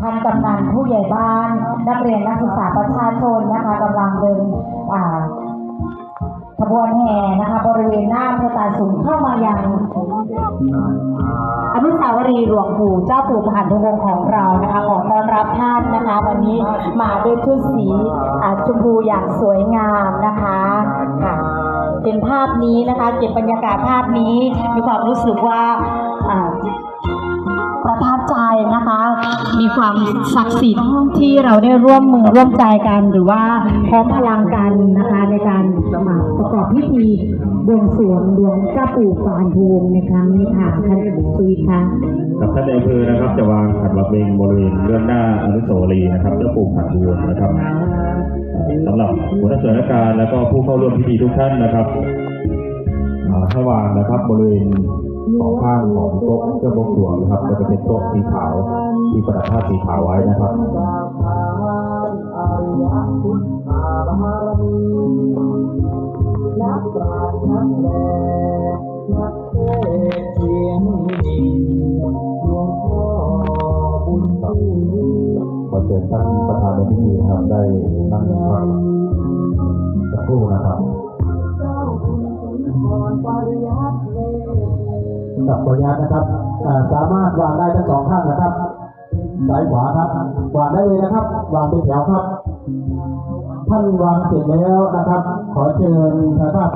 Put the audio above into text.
ท่านกำนันผู้ใหญ่บ้าน นักเรียนนักศึกษาประชาชนนะคะกำลังเดินขบวนแห่นะคะบริเวณหน้าพระตาสูงเข้ามายังอนุสาวรีย์หลวงปู่เจ้าปู่ผ่านทุวงของเรานะคะขอต้อนรับท่านนะคะ วันนี้มาด้วยชุดสีชมพูอย่างสวยงามนะคะค่ะเป็นภาพนี้นะคะเก็บบรรยากาศภาพนี้มีความรู้สึกว่า นะคะ มีความศักดิ์สิทธิ์ที่เราได้ร่วมมือร่วมใจกันหรือว่าพร้อมพลังกันนะคะในการประกอบพิธีบวงสรวงหลวงเจ้าปู่ปานภูมิในครั้งนี้ค่ะท่านสุวิทย์คะกับท่านในอำเภอนะครับจะวางขันบักเบงบริเวณเลื่อนหน้าอนุสาวรีย์นะครับเจ้าปู่ขันดวงนะครับสำหรับหัวหน้าส่วนราชการและก็ผู้เข้าร่วมพิธีทุกท่านนะครับอ่าให้วางนะครับบริเวณ สองข้างของโต๊ะเจ้าบวงสรวงนะครับก็จะเป็นโต๊ะสีขาวที่ประดับผ้าสีขาวไว้นะครับขอเชิญท่านประธานในพิธีนะครับได้นั่งฟังสักครู่นะครับ กับตัวยานะครับสามารถวางได้ทั้งสองข้างนะครับซ้ายขวาครับวางได้เลยนะครับ วางเป็นแถวครับ ท่านวางเสร็จแล้วนะครับ ขอเชิญนะครับ